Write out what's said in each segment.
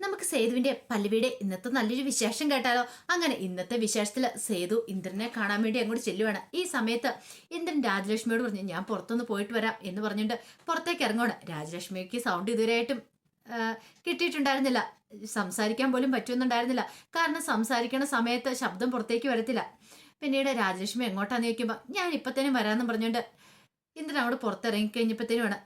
നമുക്ക് സേതുവിന്റെ പല്ലവിയുടെ ഇന്നത്തെ നല്ലൊരു വിശേഷം കേട്ടാലോ? അങ്ങനെ ഇന്നത്തെ വിശേഷത്തിൽ സേതു ഇന്ദ്രനെ കാണാൻ വേണ്ടി അങ്ങോട്ട് ചെല്ലുവാണ്. ഈ സമയത്ത് ഇന്ദ്രൻ രാജലക്ഷ്മിയോട് പറഞ്ഞു ഞാൻ പുറത്തൊന്ന് പോയിട്ട് വരാം എന്ന് പറഞ്ഞിട്ട് പുറത്തേക്ക് ഇറങ്ങുവാണ്. രാജലക്ഷ്മിക്ക് സൗണ്ട് ഇതുവരെയായിട്ടും കിട്ടിയിട്ടുണ്ടായിരുന്നില്ല. സംസാരിക്കാൻ പോലും പറ്റുമെന്നുണ്ടായിരുന്നില്ല. കാരണം സംസാരിക്കണ സമയത്ത് ശബ്ദം പുറത്തേക്ക് വരത്തില്ല. പിന്നീട് രാജലക്ഷ്മി എങ്ങോട്ടാന്ന് ചോദിക്കുമ്പോൾ ഞാൻ ഇപ്പത്തേനും വരാമെന്ന് പറഞ്ഞുകൊണ്ട് ഇന്ദ്രൻ അവിടെ പുറത്തിറങ്ങി കഴിഞ്ഞപ്പോഴത്തേനുമാണ്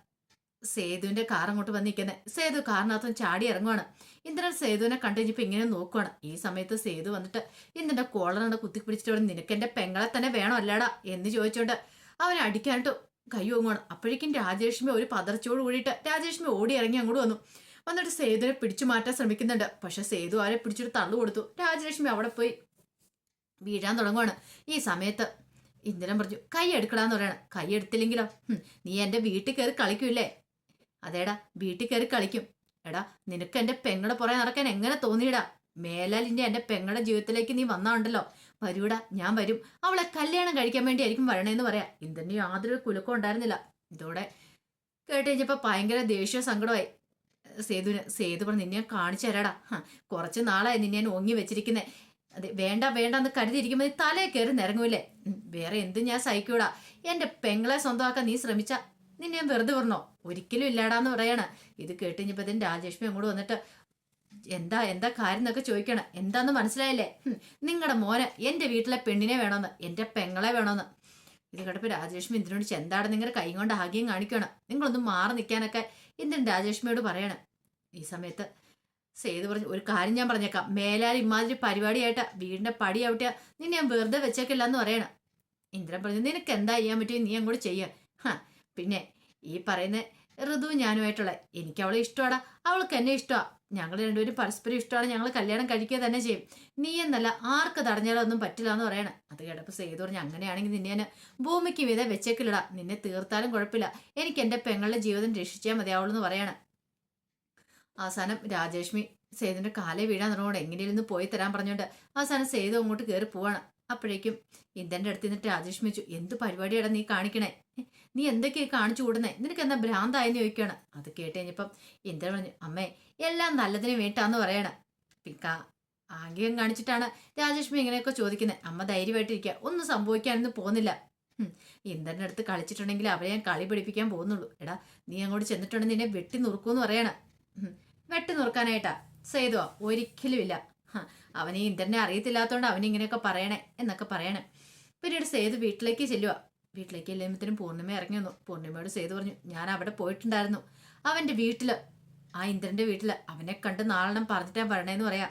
സേതുവിന്റെ കാർ അങ്ങോട്ട് വന്ന് നിൽക്കുന്നത് സേതു കാറിനകത്തും ചാടി ഇറങ്ങുവാണ്. ഇന്ദ്രൻ സേതുവിനെ കണ്ടു കഴിഞ്ഞപ്പോ ഇങ്ങനെ നോക്കുവാണ്. ഈ സമയത്ത് സേതു വന്നിട്ട് ഇന്ദ്രന്റെ കോളറുണ്ട് കുത്തി പിടിച്ചിട്ട് നിനക്ക് എന്റെ പെങ്ങളെ തന്നെ വേണോ അല്ലാടാ? എന്ന് ചോദിച്ചോണ്ട് അവനെ അടിക്കാനായിട്ട് കൈ ഓങ്ങുവാണ്. അപ്പോഴേക്കും രാജേഷ്മി ഒരു പതർച്ചയോട് കൂടിയിട്ട് രാജേഷ്മി ഓടി ഇറങ്ങി അങ്ങോട്ട് വന്നു. വന്നിട്ട് സേതുവിനെ പിടിച്ചു മാറ്റാൻ ശ്രമിക്കുന്നുണ്ട്. പക്ഷെ സേതു ആരെ പിടിച്ചിട്ട് തള്ളു കൊടുത്തു. രാജലക്ഷ്മി അവിടെ പോയി വീഴാൻ തുടങ്ങുവാണ്. ഈ സമയത്ത് ഇന്ദ്രൻ പറഞ്ഞു കൈ എടുക്കടാന്ന് പറയണം. കൈ എടുത്തില്ലെങ്കിലോ? നീ എന്റെ വീട്ടിൽ കയറി കളിക്കൂലേ അതേടാ വീട്ടിൽ കയറി കളിക്കും. എടാ നിനക്ക് എന്റെ പെങ്ങളെ പുറകെ നടക്കാൻ എങ്ങനെ തോന്നിയിടാ? മേലാലിന്റെ എന്റെ പെങ്ങളുടെ ജീവിതത്തിലേക്ക് നീ വന്നാണ്ടല്ലോ. വരൂടാ ഞാൻ വരും. അവളെ കല്യാണം കഴിക്കാൻ വേണ്ടി ആയിരിക്കും വരണേന്ന് പറയാ. ഇന്ദ്രന് യാതൊരു കുലുക്കം ഉണ്ടായിരുന്നില്ല. ഇതോടെ കേട്ട് കഴിഞ്ഞപ്പോ ഭയങ്കര ദേഷ്യ സങ്കടമായി. സേതുവിന് സേതു പറഞ്ഞു നിന്നെ കാണിച്ചു തരാടാ. കുറച്ച് നാളായി നിന്നെ ഞാൻ ഓങ്ങി വെച്ചിരിക്കുന്നേ. അതെ വേണ്ട വേണ്ട എന്ന് കരുതിയിരിക്കുമ്പോൾ നീ തലേ കയറി നിരങ്ങൂലേ വേറെ എന്തും ഞാൻ സഹിക്കൂടാ. എന്റെ പെങ്ങളെ സ്വന്തമാക്കാൻ നീ ശ്രമിച്ച നിന്നെ ഞാൻ വെറുതെ പറഞ്ഞോ ഒരിക്കലും ഇല്ലാടാന്ന് പറയാണ്. ഇത് കേട്ടുകഴിഞ്ഞപ്പോ രാജേഷ്മി അങ്ങോട്ട് വന്നിട്ട് എന്താ എന്താ കാര്യം എന്നൊക്കെ ചോദിക്കണം. എന്താന്ന് മനസ്സിലായില്ലേ? നിങ്ങളുടെ മോന് എന്റെ വീട്ടിലെ പെണ്ണിനെ വേണമെന്ന് എന്റെ പെങ്ങളെ വേണമെന്ന് ഇത് കേട്ടപ്പോ രാജേഷ്മി എന്തിനോട് ചെന്താടെ നിങ്ങളുടെ കൈ കൊണ്ട് ആഗ്യം കാണിക്കണം നിങ്ങളൊന്ന് മാറി നിൽക്കാനൊക്കെ എന്തിനും രാജേഷ്മിയോട് പറയണം. ഈ സമയത്ത് സേതു പറഞ്ഞു ഒരു കാര്യം ഞാൻ പറഞ്ഞേക്കാം. മേലാൽ ഇമാതിരി പരിപാടിയായിട്ട് വീടിന്റെ പടി ആവട്ടെ നിന്നെ ഞാൻ വെറുതെ വെച്ചേക്കില്ല എന്ന് പറയണം. ഇന്ദ്രൻ പറഞ്ഞു നിനക്ക് എന്താ ചെയ്യാൻ പറ്റും നീ അങ്ങോട്ട് ചെയ്യുക പിന്നെ ഈ പറയുന്ന ഋതു ഞാനുമായിട്ടുള്ള എനിക്ക് അവളെ ഇഷ്ടമാടാ അവൾക്ക് എന്നെ ഇഷ്ടമാണ് ഞങ്ങൾ രണ്ടുപേരും പരസ്പരം ഇഷ്ടമാണ് ഞങ്ങൾ കല്യാണം കഴിക്കുക തന്നെ ചെയ്യും. നീ എന്നല്ല ആർക്ക് തടഞ്ഞാലോ ഒന്നും പറ്റില്ല എന്ന് പറയണം. അത് കേട്ടപ്പോൾ സേതു പറഞ്ഞു അങ്ങനെയാണെങ്കിൽ നിന്നെ ഭൂമിക്ക് വീതെ വെച്ചേക്കില്ലടാ. നിന്നെ തീർത്താലും കുഴപ്പമില്ല. എനിക്ക് എന്റെ പെങ്ങളുടെ ജീവിതം രക്ഷിച്ചാൽ മതിയാവുള്ളൂ എന്ന് പറയണം. അവസാനം രാജേഷ്മി സേതുവിന്റെ കാലെ വീഴാൻ തുടങ്ങുകൊണ്ട് എങ്ങനെയെങ്കിലും പോയി തരാൻ പറഞ്ഞുകൊണ്ട് അവസാനം സേതു അങ്ങോട്ട് കയറി പോവാണ്. അപ്പോഴേക്കും ഇന്ദ്രന്റെ അടുത്ത് നിന്നിട്ട് രാജേഷ് ചോദിച്ചു എന്ത് പരിപാടിയാണ് നീ കാണിക്കണേ? നീ എന്തൊക്കെയാ കാണിച്ചു കൂടുന്നേ നിനക്ക് എന്താ ഭ്രാന്തായെന്ന് ചോദിക്കുകയാണ്. അത് കേട്ട് കഴിഞ്ഞപ്പം ഇന്ദ്രൻ പറഞ്ഞു അമ്മേ എല്ലാം നല്ലതിന് വേണ്ടിട്ടാന്ന് പറയണ. പിക്ക ആംഗ്യം കാണിച്ചിട്ടാണ് രാജേഷ്മി ഇങ്ങനെയൊക്കെ ചോദിക്കുന്നത് അമ്മ ധൈര്യമായിട്ടിരിക്കുക ഒന്നും സംഭവിക്കാനൊന്നും പോകുന്നില്ല. ഇന്ദ്രന്റെ അടുത്ത് കളിച്ചിട്ടുണ്ടെങ്കിൽ അവരെ ഞാൻ കളി പിടിപ്പിക്കാൻ പോകുന്നുള്ളൂ. എടാ നീ അങ്ങോട്ട് ചെന്നിട്ടുണ്ടെങ്കിൽ നിന്നെ വെട്ടി നുറുക്കൂന്ന് പറയണ. വെട്ടി നുറുക്കാനായിട്ടാ. സേതുവാ ഒരിക്കലും ഇല്ല അവന് ഇന്ദ്രനെ അറിയത്തില്ലാത്തതുകൊണ്ട് അവൻ ഇങ്ങനെയൊക്കെ പറയണേ എന്നൊക്കെ പറയണേ. പിന്നീട് സേതു വീട്ടിലേക്ക് ചെല്ലുക വീട്ടിലേക്ക് ചെല്ലുമ്പോഴത്തേനും പൂർണിമ ഇറങ്ങി വന്നു. പൂർണിമയോട് സേതു പറഞ്ഞു ഞാൻ അവിടെ പോയിട്ടുണ്ടായിരുന്നു. അവന്റെ വീട്ടിൽ ആ ഇന്ദ്രന്റെ വീട്ടിൽ അവനെ കണ്ട് നാളെണ്ണം പറഞ്ഞിട്ടാ പറയണേന്ന് പറയാം.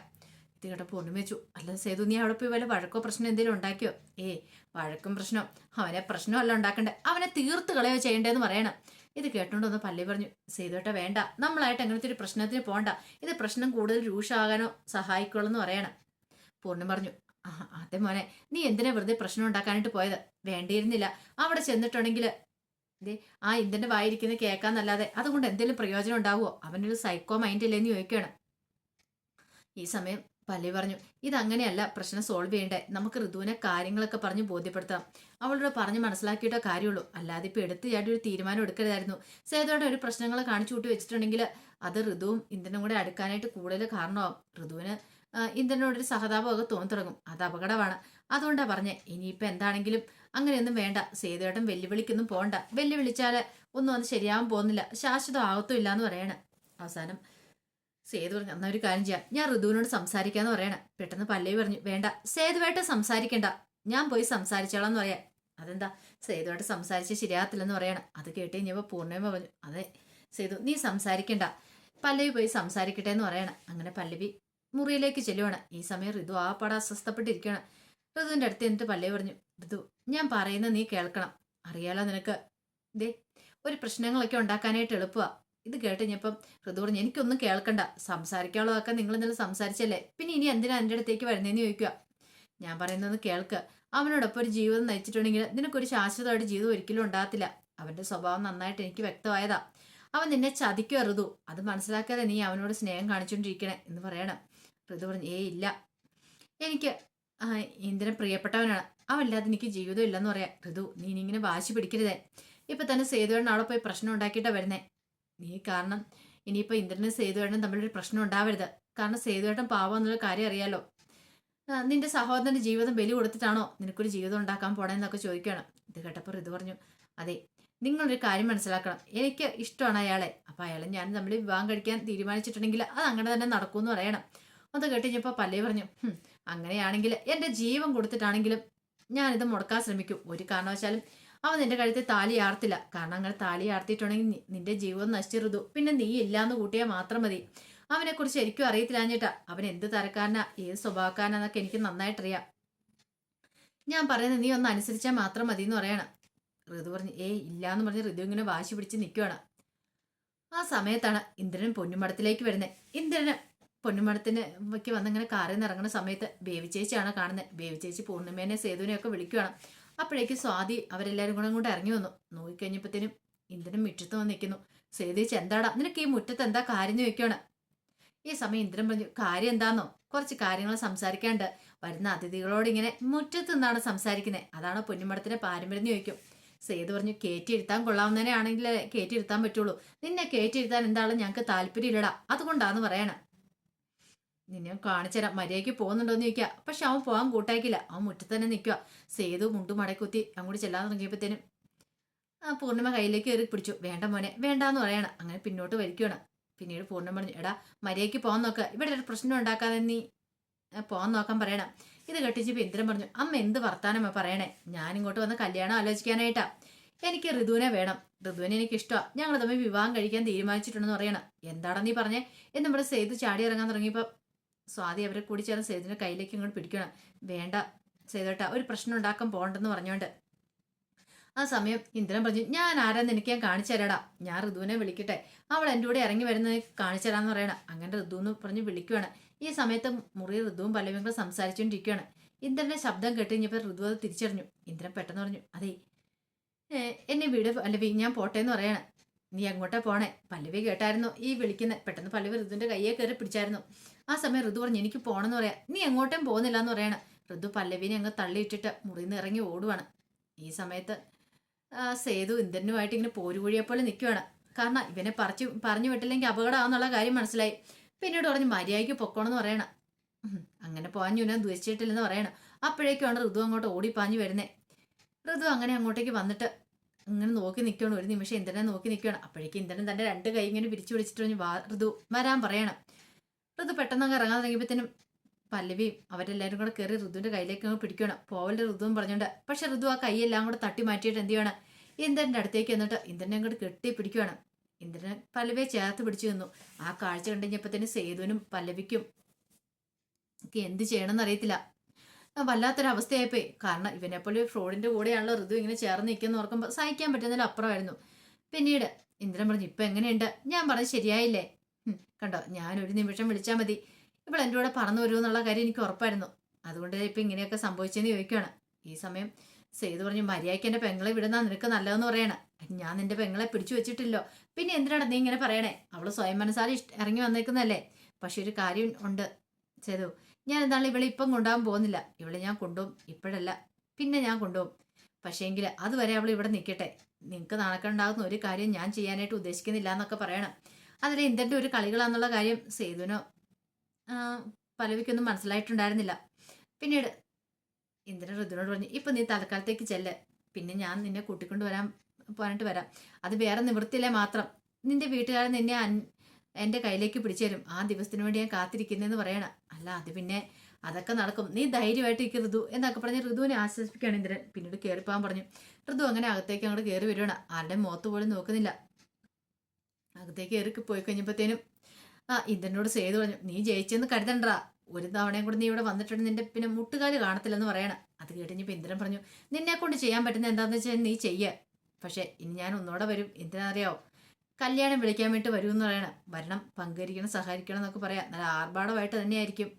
പൂർണിമ വെച്ചു. അല്ല സേതു നീ അവിടെ പോയി വല്ല വഴക്കോ പ്രശ്നം എന്തെങ്കിലും ഉണ്ടാക്കിയോ? ഏ വഴക്കും പ്രശ്നം അവനെ പ്രശ്നമല്ല ഉണ്ടാക്കണ്ടേ. അവനെ തീർത്ത് കളയോ ചെയ്യണ്ടേന്ന് പറയണം. ഇത് കേട്ടോണ്ട് ഒന്ന് പള്ളി പറഞ്ഞു സേതുവേട്ട വേണ്ട. നമ്മളായിട്ട് അങ്ങനത്തെ ഒരു പ്രശ്നത്തിന് പോണ്ട. ഇത് പ്രശ്നം കൂടുതൽ രൂക്ഷമാകാനോ സഹായിക്കുള്ളൂ എന്ന് പറയണം. പൂർണം പറഞ്ഞു "ആ, അതെ മോനെ. നീ എന്തിനാ വെറുതെ പ്രശ്നം ഉണ്ടാക്കാനായിട്ട് പോയത്? വേണ്ടിയിരുന്നില്ല. അവിടെ ചെന്നിട്ടുണ്ടെങ്കിൽ ദേ ആ ഇന്ത്യന്റെ വായിരിക്കുന്ന കേൾക്കാന്നല്ലാതെ അതുകൊണ്ട് എന്തെങ്കിലും പ്രയോജനം ഉണ്ടാവുമോ? അവനൊരു സൈക്കോ മൈൻഡ് ഇല്ലേന്ന് ചോദിക്കുകയാണ് ഈ സമയം പല്ലി പറഞ്ഞു ഇതങ്ങനെയല്ല പ്രശ്നം സോൾവ് ചെയ്യണ്ടേ. നമുക്ക് ഋതുവിനെ കാര്യങ്ങളൊക്കെ പറഞ്ഞ് ബോധ്യപ്പെടുത്താം. അവളോട് പറഞ്ഞ് മനസ്സിലാക്കിയിട്ടേ കാര്യമുള്ളൂ. അല്ലാതെ ഇപ്പൊ എടുത്ത് ചാടി ഒരു തീരുമാനം എടുക്കരുതായിരുന്നു. സേതോടെ ഒരു പ്രശ്നങ്ങൾ കാണിച്ചു കൂട്ടി വെച്ചിട്ടുണ്ടെങ്കിൽ അത് ഋതുവും ഇന്ദ്രനും കൂടെ അടുക്കാനായിട്ട് കൂടുതൽ കാരണമാവും. ഋതുവിന് ഇന്ദ്രനോടൊരു സഹതാപമൊക്കെ തോന്നി തുടങ്ങും അത് അപകടമാണ്. അതുകൊണ്ടാണ് പറഞ്ഞേ ഇനിയിപ്പോൾ എന്താണെങ്കിലും അങ്ങനെയൊന്നും വേണ്ട. സേതുവേട്ടൻ വെല്ലുവിളിക്കൊന്നും പോണ്ട. വെല്ലുവിളിച്ചാൽ ഒന്നും അത് ശരിയാവാൻ പോകുന്നില്ല. ശാശ്വതം ആകത്തും ഇല്ല എന്ന് പറയണം. അവസാനം സേതു പറഞ്ഞു അന്നൊരു ഒരു കാര്യം ചെയ്യാം. ഞാൻ ഋതുവിനോട് സംസാരിക്കാന്ന് പറയണം. പെട്ടെന്ന് പല്ലവി പറഞ്ഞു വേണ്ട. സേതുവായിട്ട് സംസാരിക്കണ്ട. ഞാൻ പോയി സംസാരിച്ചോളാം എന്ന് പറയാം. അതെന്താ? സേതുവായിട്ട് സംസാരിച്ച് ശരിയാകത്തില്ലെന്ന് പറയണം. അത് കേട്ട് കഴിഞ്ഞപ്പോൾ പൂർണിമ പറഞ്ഞു അതെ സേതു നീ സംസാരിക്കണ്ട. പല്ലവി പോയി സംസാരിക്കട്ടെ എന്ന് പറയണം. അങ്ങനെ പല്ലവി മുറിയിലേക്ക് ചെല്ലുവാണ്. ഈ സമയം ഋതു ആ പട അസ്വസ്ഥപ്പെട്ടിരിക്കുകയാണ്. ഋതുവിന്റെ അടുത്ത് എന്നിട്ട് പല്ലവി പറഞ്ഞു ഋതു ഞാൻ പറയുന്നത് നീ കേൾക്കണം. അറിയാലോ നിനക്ക്? ദേ ഒരു പ്രശ്നങ്ങളൊക്കെ ഉണ്ടാക്കാനായിട്ട് എളുപ്പമാ ഇത് കേട്ട് കഴിഞ്ഞപ്പം ഋതു പറഞ്ഞു എനിക്കൊന്നും കേൾക്കണ്ട. സംസാരിക്കാനുള്ളതൊക്കെ നിങ്ങൾ ഇന്നലെ സംസാരിച്ചല്ലേ? പിന്നെ ഇനി എന്തിനാ എന്റെ അടുത്തേക്ക് വരുന്നതെന്ന് ചോദിക്കുക ഞാൻ പറയുന്നത് കേൾക്ക്. അവനോടൊപ്പം ഒരു ജീവിതം നയിച്ചിട്ടുണ്ടെങ്കിൽ നിനക്കൊരു ശാശ്വതമായിട്ട് ജീവിതം ഒരിക്കലും ഉണ്ടാകത്തില്ല. അവന്റെ സ്വഭാവം നന്നായിട്ട് എനിക്ക് വ്യക്തമായതാ. അവൻ നിന്നെ ചതിക്കുക ഋതു. അത് മനസ്സിലാക്കാതെ നീ അവനോട് സ്നേഹം കാണിച്ചുകൊണ്ടിരിക്കണേ എന്ന് പറയണം. ഋതു പറഞ്ഞു ഏ ഇല്ല. എനിക്ക് ഇന്ദ്രൻ പ്രിയപ്പെട്ടവനാണ്. അവല്ലാതെ എനിക്ക് ജീവിതം ഇല്ലെന്ന് പറയാം. ഋതു നീ ഇങ്ങനെ വാശി പിടിക്കരുതേ. ഇപ്പൊ തന്നെ സേതുവേണ്ണ അവിടെ പോയി പ്രശ്നം ഉണ്ടാക്കിയിട്ടാ വരുന്നേ. നീ കാരണം ഇനിയിപ്പോൾ ഇന്ദ്രനും സേതുവേട്ടനും തമ്മിലൊരു പ്രശ്നം ഉണ്ടാവരുത്. കാരണം സേതുവേട്ടൻ പാവം എന്നുള്ള കാര്യം അറിയാലോ. നിന്റെ സഹോദരന്റെ ജീവിതം ബലി കൊടുത്തിട്ടാണോ നിനക്കൊരു ജീവിതം ഉണ്ടാക്കാൻ പോണേന്നൊക്കെ ചോദിക്കുകയാണ് ഇത് കേട്ടപ്പോൾ ഇത് പറഞ്ഞു അതെ നിങ്ങളൊരു കാര്യം മനസ്സിലാക്കണം. എനിക്ക് ഇഷ്ടമാണ് അയാളെ. അപ്പോൾ അയാളെ ഞാൻ തമ്മിൽ വിവാഹം കഴിക്കാൻ തീരുമാനിച്ചിട്ടുണ്ടെങ്കിൽ അത് അങ്ങനെ തന്നെ നടക്കുമെന്ന് പറയണം. അത് കേട്ടിഞ്ഞപ്പോൾ പല്ലേ പറഞ്ഞു അങ്ങനെയാണെങ്കിൽ എന്റെ ജീവൻ കൊടുത്തിട്ടാണെങ്കിലും ഞാനിത് മുടക്കാൻ ശ്രമിക്കും. ഒരു കാരണവശാലും അവൻ നിന്റെ കഴുത്തിൽ താലി ആർത്തില്ല. കാരണം അങ്ങനെ താലി ആർത്തിയിട്ടുണ്ടെങ്കിൽ നിന്റെ ജീവിതം നശിച്ചിരുതു പിന്നെ നീ ഇല്ലാന്ന് കൂട്ടിയാൽ മാത്രം മതി. അവനെക്കുറിച്ച് എനിക്കും അറിയത്തില്ലാഞ്ഞിട്ടാ അവൻ എന്ത് തരക്കാരനാ ഏത് സ്വഭാവക്കാരനാന്നൊക്കെ എനിക്ക് നന്നായിട്ടറിയാം. ഞാൻ പറയുന്നത് നീ ഒന്ന് അനുസരിച്ചാൽ മാത്രം മതി എന്ന് പറയണം. ഋതു പറഞ്ഞു ഏയ് ഇല്ലാന്ന് പറഞ്ഞ് ഋതു ഇങ്ങനെ വാശി പിടിച്ച് നിൽക്കുവാണ് ആ സമയത്താണ് ഇന്ദ്രൻ പൊന്നുമടത്തിലേക്ക് വരുന്നത് ഇന്ദ്രന് പൊന്നുമടത്തിന് വന്നിങ്ങനെ കാറിൽ നിന്ന് ഇറങ്ങുന്ന സമയത്ത് ബേബി ചേച്ചിയാണ് കാണുന്നത് ബേവി ചേച്ചി പൂർണിമേനെ സേതുവിനെയൊക്കെ വിളിക്കുവാണ്. അപ്പോഴേക്കും സ്വാതി അവരെല്ലാവരും കൂടെ അങ്ങോട്ട് ഇറങ്ങി വന്നു. നോക്കിക്കഴിഞ്ഞപ്പോഴത്തേനും ഇന്ദ്രൻ മുറ്റത്ത് വന്ന് നിൽക്കുന്നു. സേതു എന്താടാ? നിനക്ക് ഈ മുറ്റത്ത് എന്താ കാര്യം? ചോദിക്കുകയാണ് ഈ സമയം ഇന്ദ്രൻ പറഞ്ഞു കാര്യം എന്താന്നോ? കുറച്ച് കാര്യങ്ങൾ സംസാരിക്കാണ്ട് വരുന്ന അതിഥികളോട് ഇങ്ങനെ മുറ്റത്ത് നിന്നാണ് സംസാരിക്കുന്നത് അതാണ് പൊന്നുമടത്തിന്റെ പാരമ്പര്യം ചോദിക്കും. സേതു പറഞ്ഞു കയറ്റിയിരുത്താൻ കൊള്ളാവുന്നതിനെ ആണെങ്കിൽ കയറ്റിയിരുത്താൻ പറ്റുള്ളൂ. നിന്നെ കയറ്റിയിരുത്താൻ എന്താണ് ഞങ്ങൾക്ക് താല്പര്യമില്ലടാ. അതുകൊണ്ടാന്ന് പറയണം. നിന്നെ കാണിച്ചുതരാം മര്യാദയ്ക്ക് പോകുന്നുണ്ടോ എന്ന് ചോദിക്കുക. പക്ഷെ അവൻ പോകാൻ കൂട്ടാക്കില്ല അവൻ മുറ്റത്ത് തന്നെ നിൽക്കുക. സേതു മുണ്ടു മടക്കുത്തി അങ്ങോട്ട് ചെല്ലാൻ തുടങ്ങിയപ്പോഴത്തേനും ആ പൂർണിമ കയ്യിലേക്ക് കയറി പിടിച്ചു. വേണ്ട മോനെ വേണ്ടാന്ന് പറയണം. അങ്ങനെ പിന്നോട്ട് വലിക്കുകയാണ്. പിന്നീട് പൂർണിമ പറഞ്ഞു എടാ മര്യാദയ്ക്ക് പോകാൻ നോക്കുക ഇവിടെ ഒരു പ്രശ്നം ഉണ്ടാക്കാതെ നീ പോകാൻ നോക്കാൻ പറയണം. ഇത് കെട്ടിച്ച് ഇന്ദ്രൻ പറഞ്ഞു അമ്മ എന്ത് വർത്താനമ്മ പറയണേ? ഞാൻ ഇങ്ങോട്ട് വന്ന് കല്യാണം ആലോചിക്കാനായിട്ടാ. എനിക്ക് ഋതുവിനെ വേണം. ഋതുവിനെ എനിക്ക് ഇഷ്ടമാണ് ഞങ്ങൾ തമ്മിൽ വിവാഹം കഴിക്കാൻ തീരുമാനിച്ചിട്ടുണ്ടെന്ന് പറയണം. എന്താടാ നീ പറഞ്ഞേ? എന്ന് നമ്മുടെ സേതു ചാടി ഇറങ്ങാൻ തുടങ്ങിയപ്പോൾ സ്വാതി അവരെ കൂടി ചേർന്ന് സേതുവിന്റെ കയ്യിലേക്ക് ഇങ്ങോട്ട് പിടിക്കണം. വേണ്ട സേതുട്ട ഒരു പ്രശ്നം ഉണ്ടാക്കാൻ പോകണ്ടെന്ന് പറഞ്ഞുകൊണ്ട് ആ സമയം ഇന്ദ്രൻ പറഞ്ഞു ഞാൻ ആരാന്ന് എനിക്ക് ഞാൻ കാണിച്ചു തരാടാ. ഞാൻ ഋതുവിനെ വിളിക്കട്ടെ. അവൾ എന്റെ കൂടെ ഇറങ്ങി വരുന്നത് കാണിച്ചു തരാന്ന് പറയണം. അങ്ങനെ ഋതു എന്ന് പറഞ്ഞ് വിളിക്കുവാണ്. ഈ സമയത്ത് മുറി ഋതുവും പല്ലവിയും സംസാരിച്ചുകൊണ്ടിരിക്കുകയാണ് ഇന്ദ്രന്റെ ശബ്ദം കേട്ട് കഴിഞ്ഞപ്പോൾ ഋതു അത് തിരിച്ചറിഞ്ഞു. ഇന്ദ്രൻ പെട്ടെന്ന് പറഞ്ഞു അതെ എന്നെ വീട് പല്ലവി ഞാൻ പോട്ടെ എന്ന് പറയാണ്. നീ എങ്ങോട്ടാ പോണേ. പല്ലവി കേട്ടായിരുന്നു. ഈ വിളിക്കുന്നത് പെട്ടെന്ന് പല്ലവി ഋതുവിന്റെ കയ്യെ കയറി പിടിച്ചായിരുന്നു. ആ സമയം ഋതു പറഞ്ഞു എനിക്ക് പോണെന്ന് പറയാം. നീ എങ്ങോട്ടും പോകുന്നില്ല എന്ന് പറയാണ്. ഋതു പല്ലവിനെ അങ്ങ് തള്ളിയിട്ടിട്ട് മുറിയിൽ നിന്ന് ഇറങ്ങി ഓടുവാണ്. ഈ സമയത്ത് സേതു ഇന്ദ്രനുമായിട്ട് ഇങ്ങനെ പോരുകുഴിയെ പോലെ നിൽക്കുവാണ് കാരണം ഇവനെ പറിച്ചു പറഞ്ഞു വിട്ടില്ലെങ്കിൽ അപകടമാണെന്നുള്ള കാര്യം മനസ്സിലായി. പിന്നീട് പറഞ്ഞു മര്യാദയ്ക്ക് പൊക്കോണെന്ന് പറയണം. അങ്ങനെ പോകാൻ ഞാൻ ദുരിച്ചിട്ടില്ലെന്ന് പറയണം. അപ്പോഴേക്കുമാണ് ഋതു അങ്ങോട്ട് ഓടിപ്പാഞ്ഞു വരുന്നത് ഋതു അങ്ങനെ അങ്ങോട്ടേക്ക് വന്നിട്ട് ഇങ്ങനെ നോക്കി നിൽക്കണം ഒരു നിമിഷം ഇന്ദ്രനെ നോക്കി നിൽക്കണം അപ്പോഴേക്കും ഇന്ദ്രൻ തന്റെ രണ്ട് കൈ ഇങ്ങനെ പിരിച്ചു പിടിച്ചിട്ട് പറഞ്ഞു ഋതു വരാൻ പറയണം. ഋതു പെട്ടെന്ന് അങ്ങ് ഇറങ്ങാൻ തുടങ്ങിയപ്പോഴത്തേനും പല്ലവിയും അവരെല്ലാവരും കൂടെ കയറി ഋതുവിന്റെ കയ്യിലേക്ക് അങ്ങ് പിടിക്കണം പോവലിന്റെ ഋതുവും പറഞ്ഞുകൊണ്ട് പക്ഷെ ഋതു ആ കൈയെല്ലാം കൂടെ തട്ടി മാറ്റിയിട്ട് എന്ത് ചെയ്യണം? ഇന്ദ്രന്റെ അടുത്തേക്ക് എന്നിട്ട് ഇന്ദ്രനെ അങ്ങോട്ട് കെട്ടി പിടിക്കുകയാണ് ഇന്ദ്രനെ പല്ലവിയെ ചേർത്ത് പിടിച്ചു നിന്നു. ആ കാഴ്ച കണ്ടുകഴിഞ്ഞപ്പോഴത്തേനും സേതുവിനും പല്ലവിക്കും എന്ത് ചെയ്യണമെന്ന് അറിയത്തില്ല. വല്ലാത്തൊരവസ്ഥയായിപ്പോയി. കാരണം ഇവനെപ്പോലെ ഒരു ഫ്രോഡിന്റെ കൂടെയാണല്ലോ ഋതു ഇങ്ങനെ ചേർന്ന് നിൽക്കുന്ന ഓർക്കുമ്പോൾ സഹിക്കാൻ പറ്റുന്നതിൽ അപ്പുറമായിരുന്നു. പിന്നീട് ഇന്ദ്രൻ പറഞ്ഞു ഇപ്പൊ എങ്ങനെയുണ്ട്? ഞാൻ പറഞ്ഞു ശരിയായില്ലേ? കണ്ടോ? ഞാൻ ഒരു നിമിഷം വിളിച്ചാൽ മതി. ഇപ്പോൾ എന്റെ കൂടെ പറന്നു വരുമെന്നുള്ള കാര്യം എനിക്ക് ഉറപ്പായിരുന്നു. അതുകൊണ്ട് ഇപ്പം ഇങ്ങനെയൊക്കെ സംഭവിച്ചെന്ന് ചോദിക്കുകയാണ് ഈ സമയം സെയ്ത് പറഞ്ഞു മര്യാദയ്ക്ക് എന്റെ പെങ്ങളെ വിടുന്ന നിനക്ക് നല്ലതെന്ന് പറയണ. ഞാൻ നിന്റെ പെങ്ങളെ പിടിച്ചു വെച്ചിട്ടില്ലോ. പിന്നെ എന്തിനാണ് നീ ഇങ്ങനെ പറയണേ? അവൾ സ്വയം മനസ്സാലെ ഇറങ്ങി വന്നേക്കുന്നല്ലേ പക്ഷെ ഒരു കാര്യം ഉണ്ട് സേതു. ഞാൻ എന്താണ് ഇവളെ ഇപ്പം കൊണ്ടുപോകാൻ പോകുന്നില്ല. ഇവളെ ഞാൻ കൊണ്ടുപോകും. ഇപ്പോഴല്ല. പിന്നെ ഞാൻ കൊണ്ടുപോകും. പക്ഷേങ്കിൽ അതുവരെ അവൾ ഇവിടെ നിൽക്കട്ടെ. നിങ്ങൾക്ക് നടക്കണ്ടാകുന്ന ഒരു കാര്യം ഞാൻ ചെയ്യാനായിട്ട് ഉദ്ദേശിക്കുന്നില്ല എന്നൊക്കെ പറയണം. അതിൽ ഇന്ത്യന്റെ ഒരു കളികളാന്നുള്ള കാര്യം സേതുവിനോ പലവിക്കൊന്നും മനസ്സിലായിട്ടുണ്ടായിരുന്നില്ല. പിന്നീട് ഇന്ദ്രൻ ഋതുവിനോട് പറഞ്ഞു ഇപ്പം നീ തൽക്കാലത്തേക്ക് ചെല്ല്. പിന്നെ ഞാൻ നിന്നെ കൂട്ടിക്കൊണ്ട് വരാൻ പോകാനായിട്ട് വരാം. അത് വേറെ നിവൃത്തിയില്ലേ മാത്രം. നിന്റെ വീട്ടുകാരൻ നിന്നെ എന്റെ കയ്യിലേക്ക് പിടിച്ചു തരും ആ ദിവസത്തിന് വേണ്ടി ഞാൻ കാത്തിരിക്കുന്നതെന്ന് പറയണം. അല്ല അത് പിന്നെ അതൊക്കെ നടക്കും. നീ ധൈര്യമായിട്ട് ഇരിക്കും ഋതു എന്നൊക്കെ പറഞ്ഞ് ഋതുവിനെ ആശ്വസിപ്പിക്കുകയാണ് ഇന്ദ്രൻ. പിന്നീട് കയറിപ്പോകാൻ പറഞ്ഞു. ഋതു അങ്ങനെ അകത്തേക്ക് അങ്ങോട്ട് കയറി വരുവാണ് ആരുടെ മുഖത്ത് പോലും നോക്കുന്നില്ല. അകത്തേക്ക് കയറി പോയി കഴിഞ്ഞപ്പോഴത്തേനും ആ ഇന്ദ്രനോട് സേതു പറഞ്ഞു നീ ജയിച്ചെന്ന് കരുതണ്ടാ. ഒരു തവണയും കൂടെ നീ ഇവിടെ വന്നിട്ടുണ്ട്. നിന്റെ പിന്നെ മുട്ടുകാൽ കാണത്തില്ലെന്ന് പറയണം. അത് കേട്ടിഞ്ഞപ്പോൾ ഇന്ദ്രൻ പറഞ്ഞു നിന്നെ കൊണ്ട് ചെയ്യാൻ പറ്റുന്ന എന്താണെന്ന് വെച്ചാൽ നീ ചെയ്യ. പക്ഷേ ഇനി ഞാൻ ഒന്നുകൂടെ വരും. എന്തിനറിയാവോ കല്യാണം വിളിക്കാൻ വേണ്ടി വരുമെന്ന് പറയണം. വരണം പങ്കുവരിക്കണം സഹകരിക്കണം എന്നൊക്കെ പറയാം. നല്ല ആർഭാടമായിട്ട് തന്നെയായിരിക്കും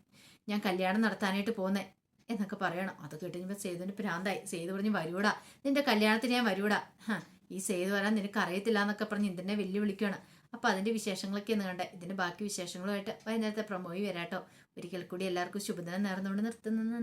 ഞാൻ കല്യാണം നടത്താനായിട്ട് പോകുന്നേ എന്നൊക്കെ പറയണം. അത് കേട്ടുകഴിഞ്ഞപ്പോൾ സേതുവിന് പ്രാന്തായി സേതു പറഞ്ഞ് വരൂടാ നിന്റെ കല്യാണത്തിന് ഞാൻ വരൂടാ ഹാ ഈ സേതു വരാൻ നിനക്ക് അറിയത്തില്ല എന്നൊക്കെ പറഞ്ഞ് ഇന്ദ്രനെ വെല്ലുവിളിക്കുകയാണ് അപ്പോൾ അതിന്റെ വിശേഷങ്ങളൊക്കെ ഒന്ന് കണ്ടേ. ഇതിന്റെ ബാക്കി വിശേഷങ്ങളുമായിട്ട് വൈകുന്നേരത്തെ പ്രമോയി വരാട്ടോ. ഒരിക്കൽ കൂടി എല്ലാവർക്കും ശുഭദിനം നേർന്നുകൊണ്ട് നിർത്തുന്നു.